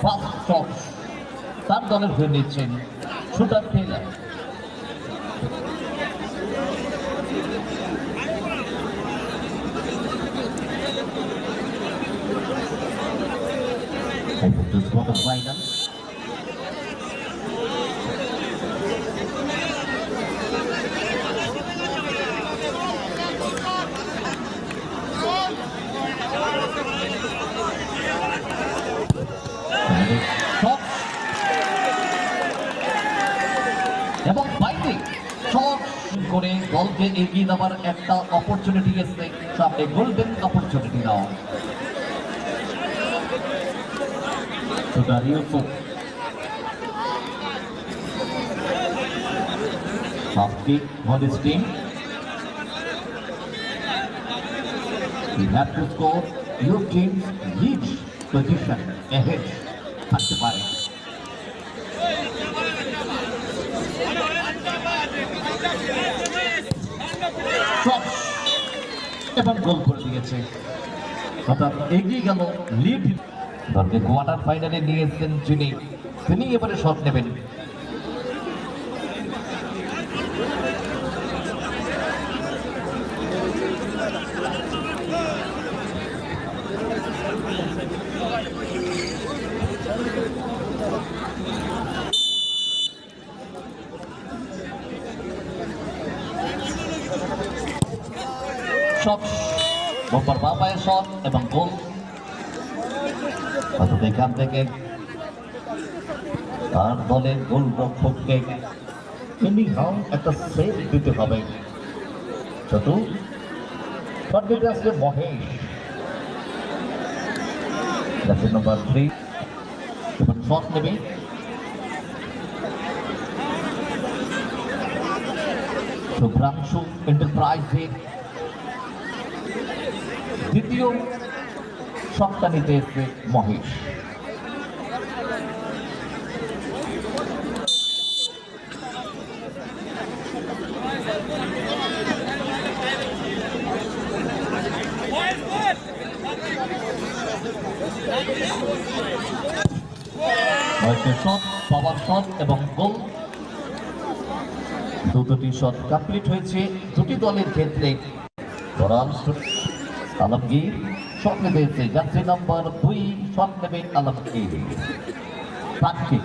First shot তার দলের হয়ে নিচ্ছেন shooter Taylor Over to quarter final. Shot এবং বাইরে শট করে গল্পে এগিয়ে দেওয়ার একটা অপরচুনিটি এসছে। সামনে গোল্ডেন অপরচুনিটি নাও থাকতে পারে। এবং গোল করে দিয়েছে। অর্থাৎ এগিয়ে গেল লিড। দলকে কোয়ার্টার ফাইনালে নিয়ে এসেছেন যিনি, তিনি এবারে শট নেবেন। শট, বোম্বার বা পায়ের শট এবং গোল। অর্থাৎ এখান থেকে তার দলের গোল রক্ষককে এনিহাও একটা সেভ দিতে হবে। ছোট শট দিতে আসছে মহেশ। জার্সি নম্বর থ্রি এবং শট নেবে। শুভ্রাংশু এন্টারপ্রাইজের দ্বিতীয় নিতে এসছে মহেশ। এবং শট কমপ্লিট হয়েছে। দুটি দলের ক্ষেত্রে আলমগীর শট নেবে যাত্রী নম্বর দুই নেবে আলমগীর। প্রাক্ষিক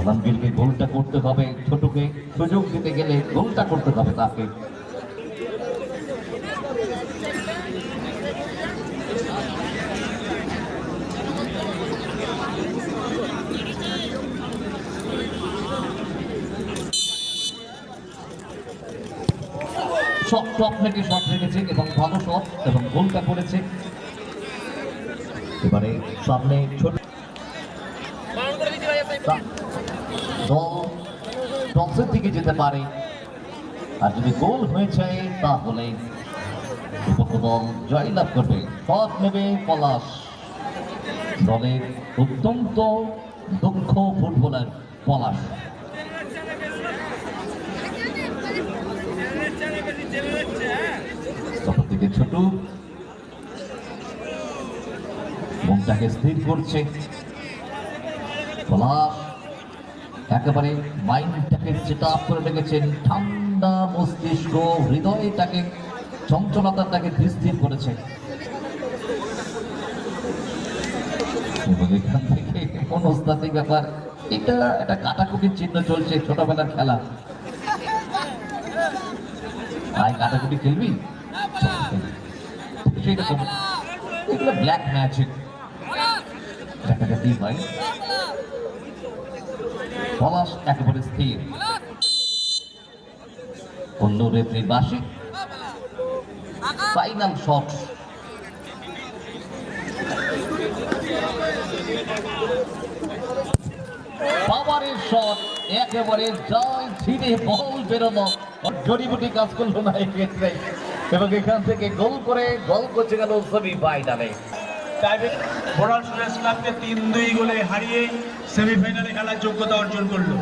আলমগীরকে গোলটা করতে হবে ছোটকে, সুযোগ দিতে গেলে গোলটা করতে হবে তাকে। শট টপ নেটে শট রেখেছে এবং ভালো শট এবং গোলটা করেছে। এবারে সামনে ছোট টসের দিকে যেতে পারে। আর যদি গোল হয়ে যায়, তাহলে দল জয়লাভ করবে। শট নেবে পলাশ। দলের অত্যন্ত দক্ষ ফুটবলার পলাশ। থেকে ছোট। মনটাকে স্থির করছে। একেবারে মাইন্ডটাকে আপ করে রেখেছেন ঠান্ডা মস্তিষ্ক, হৃদয়টাকে, চঞ্চলতাটাকে স্থির করেছে। এখান থেকে ব্যাপার, এটা একটা কাটাকুটির চিহ্ন চলছে ছোটবেলার খেলা। ভাই কাটাকুটি খেলবি? এগুলো ব্ল্যাক ম্যাজিক একেবারে স্থির। অন্য রেফরি বাসি। ফাইনাল শট পাওয়ারের শট একেবারে জয় ছিঁড়ে বল বেরোনো। জড়িবুটি কাজ করল না এক্ষেত্রে এবং এখান থেকে গোল করে গোল করছে গেল সেমি ফাইনালে। ইসলামকে তিন দুই গোলে হারিয়ে সেমিফাইনালে খেলার যোগ্যতা অর্জন করল।